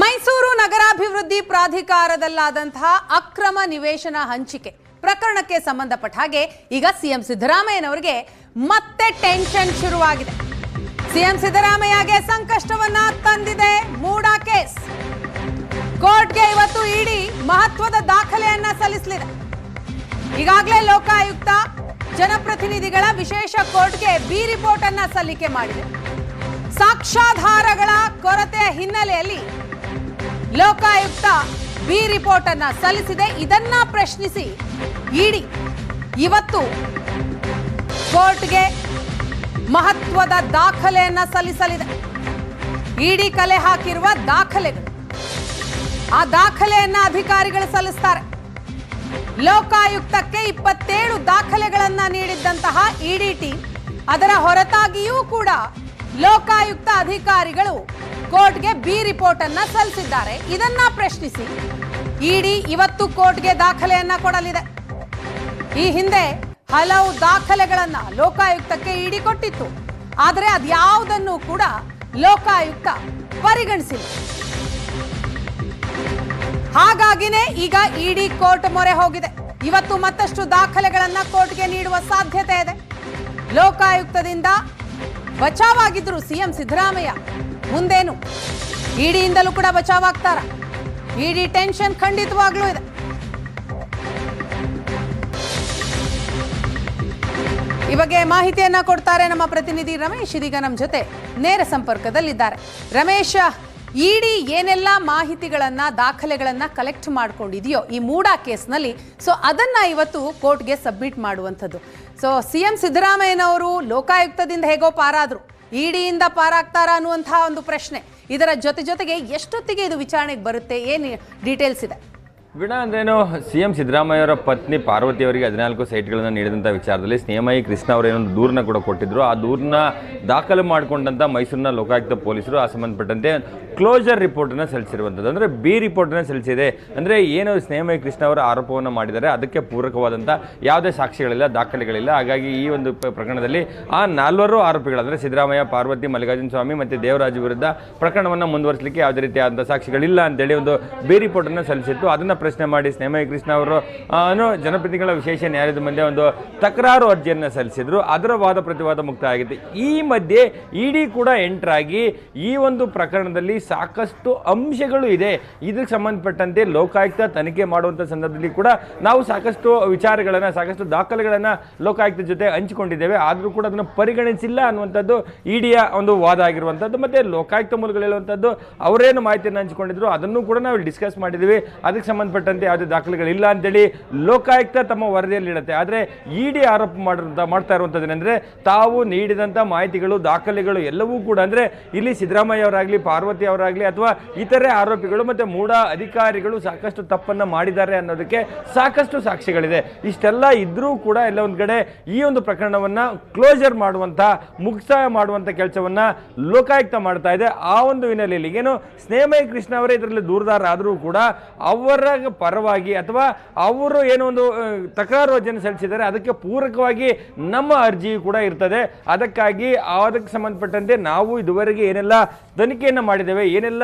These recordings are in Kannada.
ಮೈಸೂರು ನಗರಾಭಿವೃದ್ಧಿ ಪ್ರಾಧಿಕಾರದಲ್ಲಾದಂತಹ ಅಕ್ರಮ ನಿವೇಶನ ಹಂಚಿಕೆ ಪ್ರಕರಣಕ್ಕೆ ಸಂಬಂಧಪಟ್ಟ ಹಾಗೆ ಈಗ ಸಿಎಂ ಸಿದ್ದರಾಮಯ್ಯನವರಿಗೆ ಮತ್ತೆ ಟೆನ್ಷನ್ ಶುರುವಾಗಿದೆ. ಸಿಎಂ ಸಿದ್ದರಾಮಯ್ಯಗೆ ಸಂಕಷ್ಟವನ್ನ ತಂದಿದೆ ಮೂಡಾ ಕೇಸ್. ಕೋರ್ಟ್ಗೆ ಇವತ್ತು ಇಡಿ ಮಹತ್ವದ ದಾಖಲೆಯನ್ನ ಸಲ್ಲಿಸಲಿದೆ. ಈಗಾಗಲೇ ಲೋಕಾಯುಕ್ತ ಜನಪ್ರತಿನಿಧಿಗಳ ವಿಶೇಷ ಕೋರ್ಟ್ಗೆ ಬಿ ರಿಪೋರ್ಟ್ ಅನ್ನ ಸಲ್ಲಿಕೆ ಮಾಡಿದೆ. ಸಾಕ್ಷ್ಯಾಧಾರಗಳ ಕೊರತೆಯ ಹಿನ್ನೆಲೆಯಲ್ಲಿ ಲೋಕಾಯುಕ್ತ ಬಿ ರಿಪೋರ್ಟ್ ಅನ್ನ ಸಲ್ಲಿಸಿದೆ. ಇದನ್ನ ಪ್ರಶ್ನಿಸಿ ಇಡಿ. ಇವತ್ತು ಕೋರ್ಟ್ಗೆ ಮಹತ್ವದ ದಾಖಲೆಯನ್ನ ಸಲ್ಲಿಸಲಿದೆ. ಇಡಿ ಕಲೆ ಹಾಕಿರುವ ದಾಖಲೆಗಳು. ಆ ದಾಖಲೆಯನ್ನ ಅಧಿಕಾರಿಗಳು ಸಲ್ಲಿಸ್ತಾರೆ. ಲೋಕಾಯುಕ್ತಕ್ಕೆ ಇಪ್ಪತ್ತೇಳು ದಾಖಲೆಗಳನ್ನ ನೀಡಿದ್ದಂತಹ ಇಡಿ ಟೀಮ್ ಅದರ ಹೊರತಾಗಿಯೂ ಕೂಡ ಲೋಕಾಯುಕ್ತ ಅಧಿಕಾರಿಗಳು ಕೋರ್ಟ್ಗೆ ಬಿ ರಿಪೋರ್ಟ್ ಅನ್ನ ಸಲ್ಲಿಸಿದ್ದಾರೆ. ಇದನ್ನ ಪ್ರಶ್ನಿಸಿ. ಇಡಿ ಇವತ್ತು ಕೋರ್ಟ್ಗೆ ದಾಖಲೆಯನ್ನ ಕೊಡಲಿದೆ. ಈ ಹಿಂದೆ ಹಲವು ದಾಖಲೆಗಳನ್ನ ಲೋಕಾಯುಕ್ತಕ್ಕೆ ಇಡಿ ಕೊಟ್ಟಿತ್ತು. ಆದರೆ ಅದ್ಯಾವುದನ್ನು ಕೂಡ ಲೋಕಾಯುಕ್ತ ಪರಿಗಣಿಸಿಲ್ಲ. ಹಾಗಾಗಿನೇ ಈಗ ಇಡಿ ಕೋರ್ಟ್ ಮೊರೆ ಹೋಗಿದೆ. ಇವತ್ತು ಮತ್ತಷ್ಟು ದಾಖಲೆಗಳನ್ನ ಕೋರ್ಟ್ಗೆ ನೀಡುವ ಸಾಧ್ಯತೆ ಇದೆ. ಲೋಕಾಯುಕ್ತದಿಂದ ಬಚಾವಾಗಿದ್ರು ಸಿಎಂ ಸಿದ್ದರಾಮಯ್ಯ. ಮುಂದೇನು? ಇಡಿಯಿಂದಲೂ ಕೂಡ ಬಚಾವಾಗ್ತಾರ? ಇಡಿ ಟೆನ್ಷನ್ ಖಂಡಿತವಾಗ್ಲೂ ಇದೆ. ಈ ಬಗ್ಗೆ ಮಾಹಿತಿಯನ್ನ ಕೊಡ್ತಾರೆ ನಮ್ಮ ಪ್ರತಿನಿಧಿ ರಮೇಶ್. ಇದೀಗ ನಮ್ಮ ಜೊತೆ ನೇರ ಸಂಪರ್ಕದಲ್ಲಿದ್ದಾರೆ. ರಮೇಶ್ ಇಡಿ ಏನೆಲ್ಲ ಮಾಹಿತಿಗಳನ್ನ, ದಾಖಲೆಗಳನ್ನ ಕಲೆಕ್ಟ್ ಮಾಡ್ಕೊಂಡಿದೆಯೋ ಈ ಮೂಡಾ ಕೇಸ್ನಲ್ಲಿ? ಸೊ ಅದನ್ನ ಇವತ್ತು ಕೋರ್ಟ್ಗೆ ಸಬ್ಮಿಟ್ ಮಾಡುವಂಥದ್ದು. ಸೊ ಸಿ ಎಂ ಸಿದ್ದರಾಮಯ್ಯನವರು ಲೋಕಾಯುಕ್ತದಿಂದ ಹೇಗೋ ಪಾರಾದ್ರು. ಇಡಿಯಿಂದ ಪಾರಾಗ್ತಾರ ಅನ್ನುವಂತಹ ಒಂದು ಪ್ರಶ್ನೆ. ಇದರ ಜೊತೆ ಜೊತೆಗೆ ಎಷ್ಟೊತ್ತಿಗೆ ಇದು ವಿಚಾರಣೆಗೆ ಬರುತ್ತೆ? ಏನು ಡೀಟೇಲ್ಸ್ ಇದೆ? ವೀಣಾ ಅಂದ್ರೇನು? ಸಿ ಎಂ ಸಿದ್ದರಾಮಯ್ಯವರ ಪತ್ನಿ ಪಾರ್ವತಿ ಅವರಿಗೆ ಹದಿನಾಲ್ಕು ಸೈಟ್ಗಳನ್ನು ನೀಡಿದಂಥ ವಿಚಾರದಲ್ಲಿ ಸ್ನೇಹಮಯಿ ಕೃಷ್ಣ ಅವರು ಏನೊಂದು ದೂರನ್ನ ಕೂಡ ಕೊಟ್ಟಿದ್ರು. ಆ ದೂರನ್ನ ದಾಖಲು ಮಾಡಿಕೊಂಡಂಥ ಮೈಸೂರಿನ ಲೋಕಾಯುಕ್ತ ಪೊಲೀಸರು ಆ ಸಂಬಂಧಪಟ್ಟಂತೆ ಕ್ಲೋಜರ್ ರಿಪೋರ್ಟನ್ನು ಸಲ್ಲಿಸಿರುವಂಥದ್ದು. ಅಂದರೆ ಬಿ ರಿಪೋರ್ಟನ್ನು ಸಲ್ಲಿಸಿದೆ. ಅಂದರೆ ಏನು ಸ್ನೇಹಮಯಿ ಕೃಷ್ಣ ಅವರ ಆರೋಪವನ್ನು ಮಾಡಿದ್ದಾರೆ, ಅದಕ್ಕೆ ಪೂರಕವಾದಂಥ ಯಾವುದೇ ಸಾಕ್ಷಿಗಳಿಲ್ಲ, ದಾಖಲೆಗಳಿಲ್ಲ. ಹಾಗಾಗಿ ಈ ಒಂದು ಪ್ರಕರಣದಲ್ಲಿ ಆ ನಾಲ್ವರು ಆರೋಪಿಗಳು ಅಂದರೆ ಸಿದ್ದರಾಮಯ್ಯ, ಪಾರ್ವತಿ, ಮಲ್ಲಿಕಾರ್ಜುನ ಸ್ವಾಮಿ ಮತ್ತು ದೇವರಾಜು ವಿರುದ್ಧ ಪ್ರಕರಣವನ್ನು ಮುಂದುವರಿಸಲಿಕ್ಕೆ ಯಾವುದೇ ರೀತಿಯಾದಂಥ ಸಾಕ್ಷಿಗಳಿಲ್ಲ ಅಂತೇಳಿ ಒಂದು ಬಿ ರಿಪೋರ್ಟನ್ನು ಸಲ್ಲಿಸಿತ್ತು. ಅದನ್ನು ಪ್ರಶ್ನೆ ಮಾಡಿ ಸ್ನೇಮಯ ಕೃಷ್ಣ ಅವರು ಜನಪ್ರತಿನಿಧಿಗಳ ವಿಶೇಷ ನ್ಯಾಯಾಲಯದ ಮುಂದೆ ಒಂದು ತಕರಾರು ಅರ್ಜಿಯನ್ನು ಸಲ್ಲಿಸಿದ್ರು. ಅದರ ವಾದ ಪ್ರತಿವಾದ ಮುಕ್ತ ಆಗಿದೆ ಈ ಮಧ್ಯೆ ಇಡಿ ಕೂಡ ಎಂಟರ್ ಆಗಿ ಈ ಒಂದು ಪ್ರಕರಣದಲ್ಲಿ ಸಾಕಷ್ಟು ಅಂಶಗಳು ಇದೆ. ಇದಕ್ಕೆ ಸಂಬಂಧಪಟ್ಟಂತೆ ಲೋಕಾಯುಕ್ತ ತನಿಖೆ ಮಾಡುವಂಥ ಸಂದರ್ಭದಲ್ಲಿ ಕೂಡ ನಾವು ಸಾಕಷ್ಟು ವಿಚಾರಗಳನ್ನು, ಸಾಕಷ್ಟು ದಾಖಲೆಗಳನ್ನು ಲೋಕಾಯುಕ್ತ ಜೊತೆ ಹಂಚಿಕೊಂಡಿದ್ದೇವೆ. ಆದರೂ ಕೂಡ ಅದನ್ನು ಪರಿಗಣಿಸಿಲ್ಲ ಅನ್ನುವಂಥದ್ದು ಇಡಿಯ ಒಂದು ವಾದ ಆಗಿರುವಂಥದ್ದು. ಮತ್ತು ಲೋಕಾಯುಕ್ತ ಮೂಲಗಳು ಹೇಳುವಂಥದ್ದು, ಅವರೇನು ಮಾಹಿತಿಯನ್ನು ಹಂಚಿಕೊಂಡಿದ್ರು ಅದನ್ನು ಕೂಡ ನಾವು ಡಿಸ್ಕಸ್ ಮಾಡಿದ್ದೀವಿ. ಅದಕ್ಕೆ ಸಂಬಂಧಪಟ್ಟಂತೆ ಯಾವುದೇ ದಾಖಲೆಗಳಿಲ್ಲ ಅಂತೇಳಿ ಲೋಕಾಯುಕ್ತ ತಮ್ಮ ವರದಿಯಲ್ಲಿ ಇಡುತ್ತೆ ಆದರೆ ಇಡಿ ಆರೋಪ ಮಾಡಿರುವಂಥ ಮಾಡ್ತಾ ಇರುವಂಥದ್ದೇನೆಂದರೆ ತಾವು ನೀಡಿದಂಥ ಮಾಹಿತಿಗಳು, ದಾಖಲೆಗಳು ಎಲ್ಲವೂ ಕೂಡ ಅಂದರೆ ಇಲ್ಲಿ ಸಿದ್ದರಾಮಯ್ಯ ಅವರಾಗಲಿ, ಪಾರ್ವತಿ ಅವರಾಗಲಿ ಅಥವಾ ಇತರೆ ಆರೋಪಿಗಳು ಮತ್ತು ಮೂಢ ಅಧಿಕಾರಿಗಳು ಸಾಕಷ್ಟು ತಪ್ಪನ್ನು ಮಾಡಿದ್ದಾರೆ ಅನ್ನೋದಕ್ಕೆ ಸಾಕಷ್ಟು ಸಾಕ್ಷಿಗಳಿದೆ. ಇಷ್ಟೆಲ್ಲ ಇದ್ರೂ ಕೂಡ ಎಲ್ಲ ಒಂದು ಕಡೆ ಈ ಒಂದು ಪ್ರಕರಣವನ್ನು ಕ್ಲೋಸರ್ ಮಾಡುವಂಥ ಮುಕ್ತಾಯ ಮಾಡುವಂಥ ಕೆಲಸವನ್ನು ಲೋಕಾಯುಕ್ತ ಮಾಡ್ತಾ ಇದೆ. ಆ ಒಂದು ಹಿನ್ನೆಲೆಯಲ್ಲಿ ಏನು ಸ್ನೇಹಮಯ ಕೃಷ್ಣ ಅವರೇ ಇದರಲ್ಲಿ ದೂರದಾರ ಆದರೂ ಕೂಡ ಅವರ ಪರವಾಗಿ ಅಥವಾ ಅವರು ಏನೋ ಒಂದು ತಕರಾರು ಅರ್ಜಿಯನ್ನು ಸಲ್ಲಿಸಿದ್ದಾರೆ, ಅದಕ್ಕೆ ಪೂರಕವಾಗಿ ನಮ್ಮ ಅರ್ಜಿ ಕೂಡ ಇರ್ತದೆ. ಅದಕ್ಕಾಗಿ ಅದಕ್ಕೆ ಸಂಬಂಧಪಟ್ಟಂತೆ ನಾವು ಇದುವರೆಗೆ ಏನೆಲ್ಲ ತನಿಖೆಯನ್ನು ಮಾಡಿದ್ದೇವೆ, ಏನೆಲ್ಲ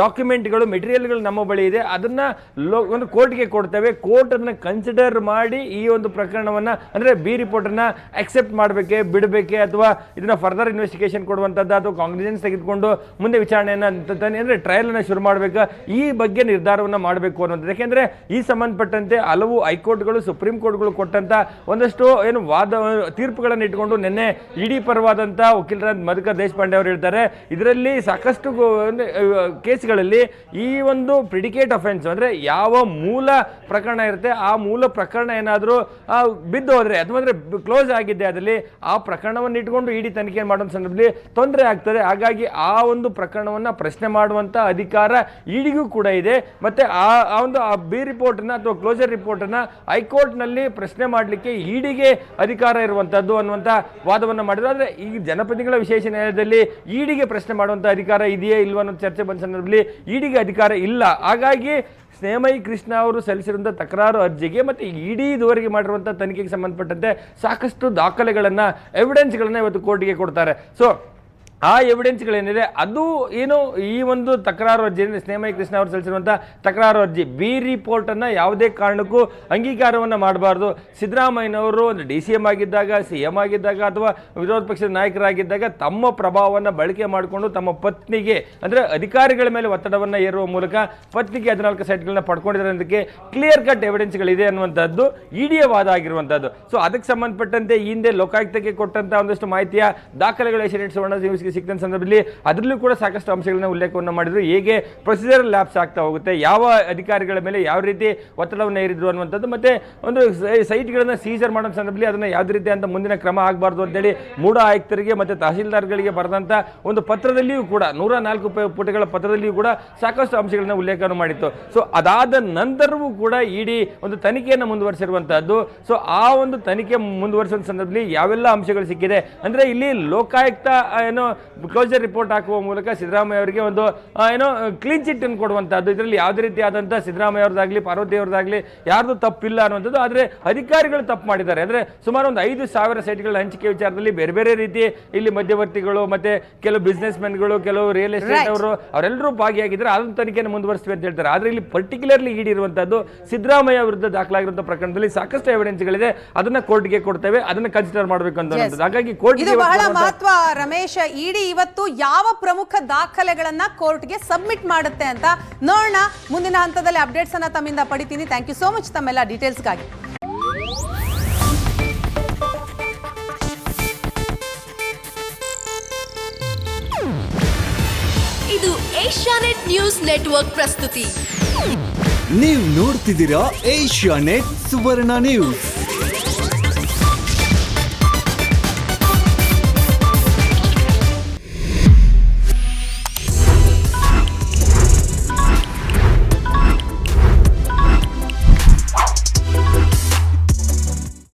ಡಾಕ್ಯುಮೆಂಟ್ಗಳು, ಮೆಟೀರಿಯಲ್ಗಳು ನಮ್ಮ ಬಳಿ ಇದೆ, ಅದನ್ನ ಲೋ, ಒಂದು ಕೋರ್ಟ್ಗೆ ಕೊಡ್ತೇವೆ. ಕೋರ್ಟ್ ಅದನ್ನ ಕನ್ಸಿಡರ್ ಮಾಡಿ ಈ ಒಂದು ಪ್ರಕರಣವನ್ನ, ಅಂದ್ರೆ ಬಿ ರಿಪೋರ್ಟ್ ಅನ್ನ ಅಕ್ಸೆಪ್ಟ್ ಮಾಡಬೇಕೆ, ಬಿಡಬೇಕೆ, ಅಥವಾ ಇದನ್ನ ಫರ್ದರ್ ಇನ್ವೆಸ್ಟಿಗೇಷನ್ ಕೊಡುವಂಥದ್ದು ಅಥವಾ ಕಾಂಗ್ರೆಸ್ ತೆಗೆದುಕೊಂಡು ಮುಂದೆ ವಿಚಾರಣೆಯನ್ನು ಟ್ರಯಲ್ ಅನ್ನ ಶುರು ಮಾಡಬೇಕಾ. ಈ ಬಗ್ಗೆ ನಿರ್ಧಾರವನ್ನ ಮಾಡಬೇಕು ಅನ್ನೋದು ಯಾಕೆಂದ್ರೆ ಈ ಸಂಬಂಧಪಟ್ಟಂತೆ ಹಲವು ಹೈಕೋರ್ಟ್ಗಳು, ಸುಪ್ರೀಂ ಕೋರ್ಟ್ಗಳು ಕೊಟ್ಟಂತ ಒಂದಷ್ಟು ಏನು ವಾದ, ತೀರ್ಪುಗಳನ್ನು ಇಟ್ಕೊಂಡು ನಿನ್ನೆ ಇಡಿ ಪರವಾದಂತ ವಕೀಲರಾದ ಮಧುಕರ್ ದೇಶಪಾಂಡೆ ಅವರು ಹೇಳ್ತಾರೆ. ಇದರಲ್ಲಿ ಸಾಕಷ್ಟು ಕೇಸ್ಗಳಲ್ಲಿ ಈ ಒಂದು ಪ್ರಿಡಿಕೇಟ್ ಅಫೆನ್ಸ್ ಅಂದ್ರೆ ಯಾವ ಮೂಲ ಪ್ರಕರಣ ಇರುತ್ತೆ, ಆ ಮೂಲ ಪ್ರಕರಣ ಏನಾದರೂ ಬಿದ್ದು ಹೋದರೆ, ಅಥವಾ ಕ್ಲೋಸ್ ಆಗಿದ್ದೆ ಅದರಲ್ಲಿ ಆ ಪ್ರಕರಣವನ್ನು ಇಟ್ಕೊಂಡು ಇಡಿ ತನಿಖೆ ಮಾಡೋ ಸಂದರ್ಭದಲ್ಲಿ ತೊಂದರೆ ಆಗ್ತದೆ. ಹಾಗಾಗಿ ಆ ಒಂದು ಪ್ರಕರಣವನ್ನ ಪ್ರಶ್ನೆ ಮಾಡುವಂತ ಅಧಿಕಾರ ಇಡಿಗೂ ಕೂಡ ಇದೆ. ಮತ್ತೆ ಆ ಒಂದು ಆ ಬಿ ರಿಪೋರ್ಟನ್ನು ಅಥವಾ ಕ್ಲೋಸರ್ ರಿಪೋರ್ಟನ್ನು ಹೈಕೋರ್ಟ್ನಲ್ಲಿ ಪ್ರಶ್ನೆ ಮಾಡಲಿಕ್ಕೆ ಇಡಿಗೆ ಅಧಿಕಾರ ಇರುವಂಥದ್ದು ಅನ್ನುವಂಥ ವಾದವನ್ನು ಮಾಡಿದ್ರು. ಆದರೆ ಈ ಜನಪ್ರತಿನಿಧಿಗಳ ವಿಶೇಷ ನ್ಯಾಯಾಲಯದಲ್ಲಿ ಇಡಿಗೆ ಪ್ರಶ್ನೆ ಮಾಡುವಂಥ ಅಧಿಕಾರ ಇದೆಯೇ ಇಲ್ವ ಅನ್ನೋ ಚರ್ಚೆ ಬಂದ ಸಂದರ್ಭದಲ್ಲಿ ಇಡಿಗೆ ಅಧಿಕಾರ ಇಲ್ಲ. ಹಾಗಾಗಿ ಸ್ನೇಹಮಯಿ ಕೃಷ್ಣ ಅವರು ಸಲ್ಲಿಸಿರುವಂಥ ತಕರಾರು ಅರ್ಜಿಗೆ ಮತ್ತು ಇಡೀ ಇದುವರೆಗೆ ಮಾಡಿರುವಂಥ ತನಿಖೆಗೆ ಸಂಬಂಧಪಟ್ಟಂತೆ ಸಾಕಷ್ಟು ದಾಖಲೆಗಳನ್ನು ಎವಿಡೆನ್ಸ್ಗಳನ್ನು ಇವತ್ತು ಕೋರ್ಟಿಗೆ ಕೊಡ್ತಾರೆ. ಸೊ ಆ ಎವಿಡೆನ್ಸ್ಗಳೇನಿದೆ ಅದು ಏನು ಈ ಒಂದು ತಕರಾರು ಅರ್ಜಿ ಸ್ನೇಹಮಯಿ ಕೃಷ್ಣ ಅವರು ಸಲ್ಲಿಸಿರುವಂಥ ತಕರಾರು ಅರ್ಜಿ, ಬಿ ರಿಪೋರ್ಟನ್ನು ಯಾವುದೇ ಕಾರಣಕ್ಕೂ ಅಂಗೀಕಾರವನ್ನು ಮಾಡಬಾರ್ದು. ಸಿದ್ದರಾಮಯ್ಯನವರು ಒಂದು ಡಿ ಸಿ ಎಂ ಆಗಿದ್ದಾಗ ಸಿ ಎಂ ಆಗಿದ್ದಾಗ, ಅಥವಾ ವಿರೋಧ ಪಕ್ಷದ ನಾಯಕರಾಗಿದ್ದಾಗ ತಮ್ಮ ಪ್ರಭಾವವನ್ನು ಬಳಕೆ ಮಾಡಿಕೊಂಡು ತಮ್ಮ ಪತ್ನಿಗೆ, ಅಂದರೆ ಅಧಿಕಾರಿಗಳ ಮೇಲೆ ಒತ್ತಡವನ್ನು ಏರುವ ಮೂಲಕ ಪತ್ನಿಗೆ ಹದಿನಾಲ್ಕು ಸೈಟ್ಗಳನ್ನ ಪಡ್ಕೊಂಡಿದ್ದಾರೆ ಅದಕ್ಕೆ ಕ್ಲಿಯರ್ ಕಟ್ ಎವಿಡೆನ್ಸ್ಗಳಿದೆ ಅನ್ನುವಂಥದ್ದು ಇಡಿಯ ವಾದ ಆಗಿರುವಂಥದ್ದು. ಸೊ ಅದಕ್ಕೆ ಸಂಬಂಧಪಟ್ಟಂತೆ ಹಿಂದೆ ಲೋಕಾಯುಕ್ತಕ್ಕೆ ಕೊಟ್ಟಂತಹ ಒಂದಷ್ಟು ಮಾಹಿತಿಯ ದಾಖಲೆಗಳು ಸುವರ್ಣ ನ್ಯೂಸ್ಗೆ ಸಿಕ್ಕಿದ ಸಂದರ್ಭದಲ್ಲಿ ಅದರಲ್ಲೂ ಕೂಡ ಸಾಕಷ್ಟು ಅಂಶಗಳನ್ನ ಉಲ್ಲೇಖವನ್ನು ಮಾಡಿದ್ರು. ಹೇಗೆ ಪ್ರೊಸೀಜರ್ ಲ್ಯಾಬ್ಸ್ ಆಗ್ತಾ ಹೋಗುತ್ತೆ, ಯಾವ ಅಧಿಕಾರಿಗಳ ಮೇಲೆ ಯಾವ ರೀತಿ ಒತ್ತಡವನ್ನು ಹೇರಿದ್ರು ಅನ್ನುವಂಥದ್ದು, ಮತ್ತೆ ಒಂದು ಸೈಟ್ಗಳನ್ನು ಸೀಸರ್ ಮಾಡೋ ಸಂದರ್ಭದಲ್ಲಿ ಅದನ್ನ ಯಾವುದೇ ರೀತಿ ಅಂತ ಮುಂದಿನ ಕ್ರಮ ಆಗಬಾರ್ದು ಅಂತೇಳಿ ಮೂಡ ಆಯುಕ್ತರಿಗೆ ಮತ್ತೆ ತಹಸೀಲ್ದಾರ್ಗಳಿಗೆ ಬರೆದಂತ ಒಂದು ಪತ್ರದಲ್ಲಿಯೂ ಕೂಡ, ನೂರ ನಾಲ್ಕು ಪುಟಗಳ ಪತ್ರದಲ್ಲಿಯೂ ಕೂಡ ಸಾಕಷ್ಟು ಅಂಶಗಳನ್ನ ಉಲ್ಲೇಖವನ್ನು ಮಾಡಿತ್ತು. ಸೊ ಅದಾದ ನಂತರವೂ ಕೂಡ ಇಡಿ ಒಂದು ತನಿಖೆಯನ್ನು ಮುಂದುವರಿಸಿರುವಂತಹದ್ದು. ಸೊ ಆ ಒಂದು ತನಿಖೆ ಮುಂದುವರಿಸುವ ಸಂದರ್ಭದಲ್ಲಿ ಯಾವೆಲ್ಲ ಅಂಶಗಳು ಸಿಕ್ಕಿದೆ? ಅಂದ್ರೆ ಇಲ್ಲಿ ಲೋಕಾಯುಕ್ತ ಏನೋ ಕ್ಲೋಸರ್ ರಿಪೋರ್ಟ್ ಹಾಕುವ ಮೂಲಕ ಸಿದ್ದರಾಮಯ್ಯ ಅವರಿಗೆ ಒಂದು ಏನೋ ಕ್ಲೀನ್ ಚಿಟ್ ಅನ್ನು ಕೊಡುವಂತಹದ್ದು ಇದರಲ್ಲಿ ಯಾವುದೇ ರೀತಿಯಾದಂಥ ಸಿದ್ದರಾಮಯ್ಯ ಅವ್ರದ್ದಾಗಲಿ ಪಾರ್ವತಿ ಅವ್ರದ್ದಾಗಲಿ ಯಾರ್ದು ತಪ್ಪಿಲ್ಲ ಅನ್ನುವಂಥದ್ದು. ಆದರೆ ಅಧಿಕಾರಿಗಳು ತಪ್ಪು ಮಾಡಿದ್ದಾರೆ. ಅಂದ್ರೆ ಸುಮಾರು ಒಂದು ಐದು ಸಾವಿರ ಸೈಟ್ಗಳ ಹಂಚಿಕೆ ವಿಚಾರದಲ್ಲಿ ಬೇರೆ ಬೇರೆ ರೀತಿ ಇಲ್ಲಿ ಮಧ್ಯವರ್ತಿಗಳು ಮತ್ತೆ ಕೆಲವು ಬಿಸ್ನೆಸ್ ಮೆನ್ಗಳು ಕೆಲವು ರಿಯಲ್ ಎಸ್ಟೇಟ್ ಅವರು ಅವರೆಲ್ಲರೂ ಭಾಗಿಯಾಗಿದ್ದಾರೆ. ಅದನ್ನು ತನಿಖೆಯನ್ನು ಮುಂದುವರಿಸ್ತೀವಿ ಅಂತ ಹೇಳ್ತಾರೆ. ಆದರೆ ಇಲ್ಲಿ ಪರ್ಟಿಕ್ಯುಲರ್ಲಿ ಈಡಿರುವಂಥದ್ದು ಸಿದ್ದರಾಮಯ್ಯ ವಿರುದ್ಧ ದಾಖಲಾಗಿರುವಂಥ ಪ್ರಕರಣದಲ್ಲಿ ಸಾಕಷ್ಟು ಎವಿಡೆನ್ಸ್ಗಳಿದೆ ಅದನ್ನ ಕೋರ್ಟ್ಗೆ ಕೊಡ್ತೇವೆ. ಅದನ್ನ ಕನ್ಸಿಡರ್ ಮಾಡಬೇಕು ಅಂತ. ಹಾಗಾಗಿ ಕೋರ್ಟ್ ಇದು ಬಹಳ ಮಹತ್ವ ರಮೇಶ್ ಇಡಿ ಇವತ್ತು ಯಾವ ಪ್ರಮುಖ ದಾಖಲೆಗಳನ್ನ ಕೋರ್ಟ್ಗೆ ಸಬ್ಮಿಟ್ ಮಾಡುತ್ತೆ ಅಂತ ನೋಡೋಣ. ಮುಂದಿನ ಹಂತದಲ್ಲಿ ಅಪ್ಡೇಟ್ಸ್ ಅನ್ನ ತಮ್ಮಿಂದ ಪಡಿತೀನಿ. ಥ್ಯಾಂಕ್ ಯು ಸೋ ಮಚ್ ತಮ್ಮೆಲ್ಲ ಡೀಟೇಲ್ಸ್ಗಾಗಿ. ಇದು ಏಷ್ಯಾನೆಟ್ ನ್ಯೂಸ್ ನೆಟ್ವರ್ಕ್ ಪ್ರಸ್ತುತಿ. ನೀವು ನೋಡ್ತಿದ್ದೀರಾ ಏಷ್ಯಾ ನೆಟ್ ಸುವರ್ಣ ನ್ಯೂಸ್.